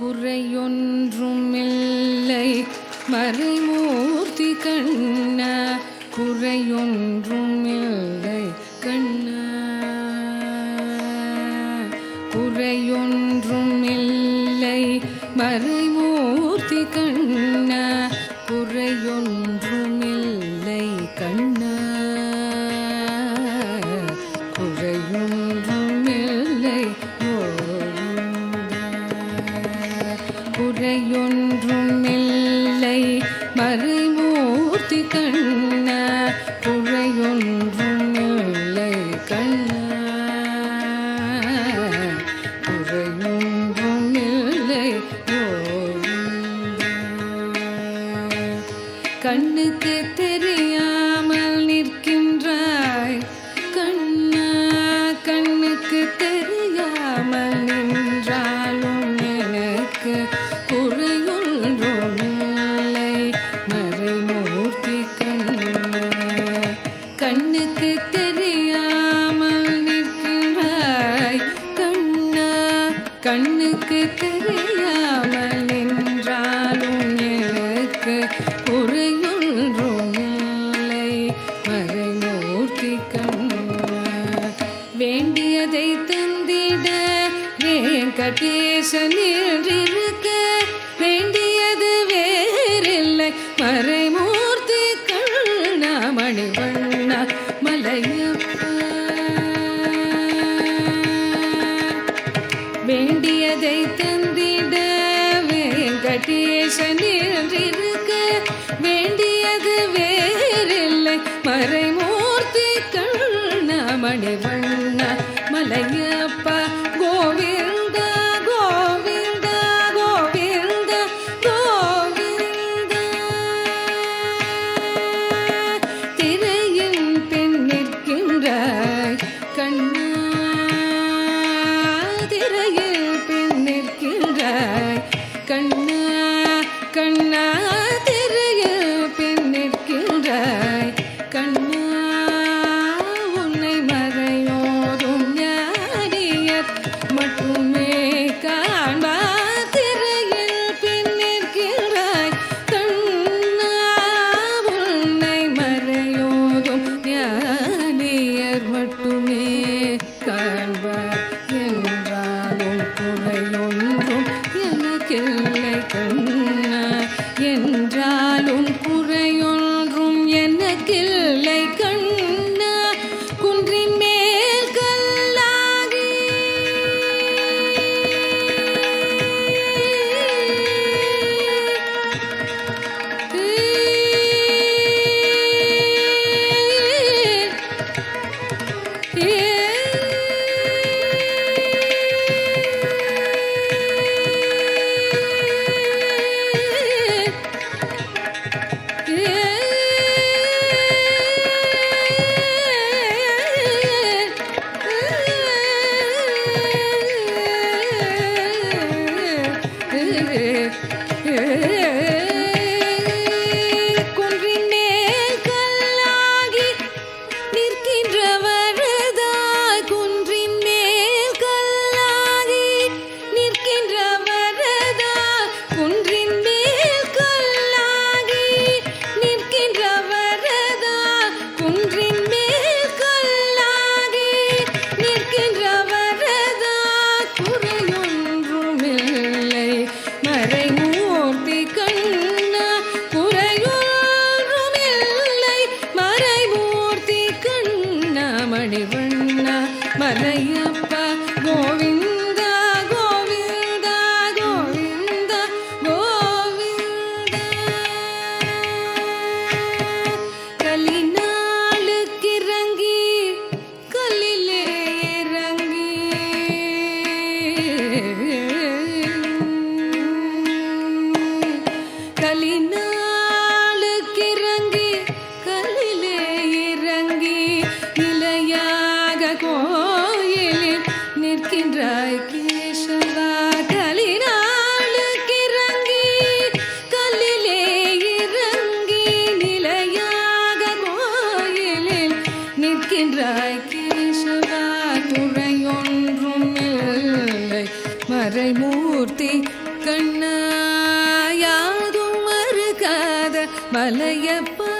குறையொன்றுமில்லை. மறைமூர்த்தி கண்ண குறையொன்றுமில்லை கண்ண. குறையொன்றுமில்லை மறைமூர்த்தி மறையொன்றும் இல்லை மறை வெங்கடேசன் என்றிருக்க வேண்டியது வேறில்லை. மறைமூர்த்தி கருணாமணி வண்ணா மலையப்பா. வேண்டியதை தந்திட வெங்கடேசன் என்றிருக்க வேண்டியது வேறில்லை. மறைமூர்த்தி கருணாமணி வண்ணா மலைய yeah. மலையப்ப கோவிந்த மறைக்கின்றாய் கேசவா குறையொன்றும் இல்லை மறைமூர்த்தி கண்ணாயாதும் மறுக்காத மலையப்பா